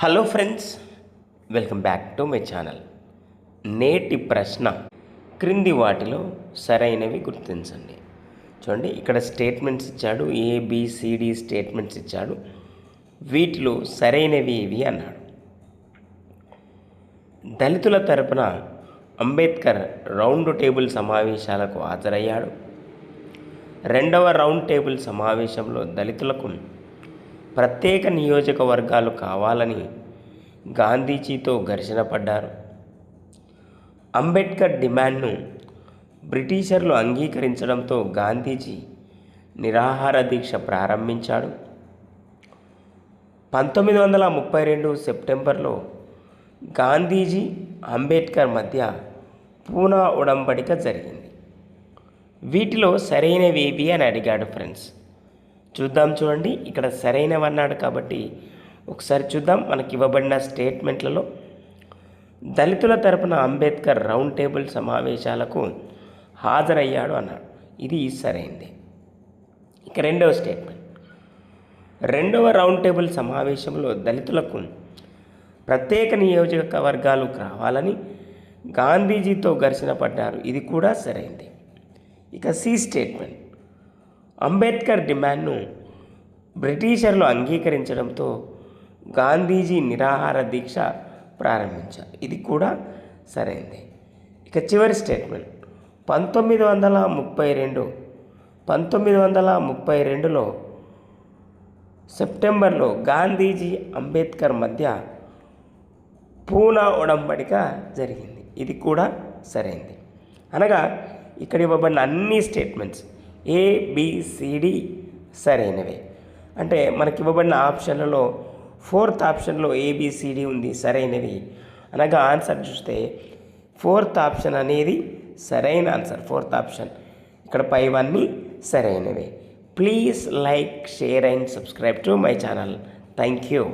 Hello friends welcome back to my channel నేటి ప్రశ్న క్రింది వాటిలో సరైనవి గుర్తించండి. చూడండి ఇక్కడ స్టేట్మెంట్స్ ఇచ్చాడు ఏబిసిడి స్టేట్మెంట్స్ ఇచ్చాడు. వీటిలో సరైనవి ఇవి అన్నాడు. దళితుల తరపున అంబేద్కర్ రౌండ్ టేబుల్ సమావేశాలకు హాజరయ్యాడు. రెండవ రౌండ్ టేబుల్ సమావేశంలో దళితులకు ప్రత్యేక నియోజకవర్గాలు కావాలని గాంధీజీతో ఘర్షణ పడ్డారు. అంబేద్కర్ డిమాండ్ను బ్రిటిషర్లు అంగీకరించడంతో గాంధీజీ నిరాహార దీక్ష ప్రారంభించాడు. పంతొమ్మిది వందల ముప్పై రెండు సెప్టెంబర్లో గాంధీజీ అంబేద్కర్ మధ్య పూనా ఉడంబడిక జరిగింది. వీటిలో సరైనవి ఏవి అని అడిగాడు ఫ్రెండ్స్. చూద్దాం చూడండి. ఇక్కడ సరైనవన్నాడు కాబట్టి ఒకసారి చూద్దాం. మనకి ఇవ్వబడిన స్టేట్మెంట్లలో దళితుల తరపున అంబేద్కర్ రౌండ్ టేబుల్ సమావేశాలకు హాజరయ్యాడు అన్నాడు. ఇది సరైంది. ఇక రెండవ స్టేట్మెంట్. రెండవ రౌండ్ టేబుల్ సమావేశంలో దళితులకు ప్రత్యేక నియోజకవర్గాలు రావాలని గాంధీజీతో ఘర్షణ పడ్డారు. ఇది కూడా సరైంది. ఇక సి స్టేట్మెంట్. అంబేద్కర్ డిమాండ్ను బ్రిటిషర్లు అంగీకరించడంతో గాంధీజీ నిరాహార దీక్ష ప్రారంభించారు. ఇది కూడా సరైంది. ఇక చివరి స్టేట్మెంట్. పంతొమ్మిది వందల ముప్పై రెండు పంతొమ్మిది వందల ముప్పై రెండులో సెప్టెంబర్లో గాంధీజీ అంబేద్కర్ మధ్య పూనా ఉడంబడిక జరిగింది. ఇది కూడా సరైంది. అనగా ఇక్కడ ఇవ్వబడిన అన్ని స్టేట్మెంట్స్ ఏబిసిడి సరైనవే అంటే మనకి ఇవ్వబడిన ఆప్షన్లలో ఫోర్త్ ఆప్షన్లో ఏబిసిడి ఉంది. సరైనవి అనగా ఆన్సర్ చూస్తే ఫోర్త్ ఆప్షన్ అనేది సరైన ఆన్సర్. Fourth option. ఇక్కడ పైవన్నీ సరైనవే please like share and subscribe to my channel. Thank you.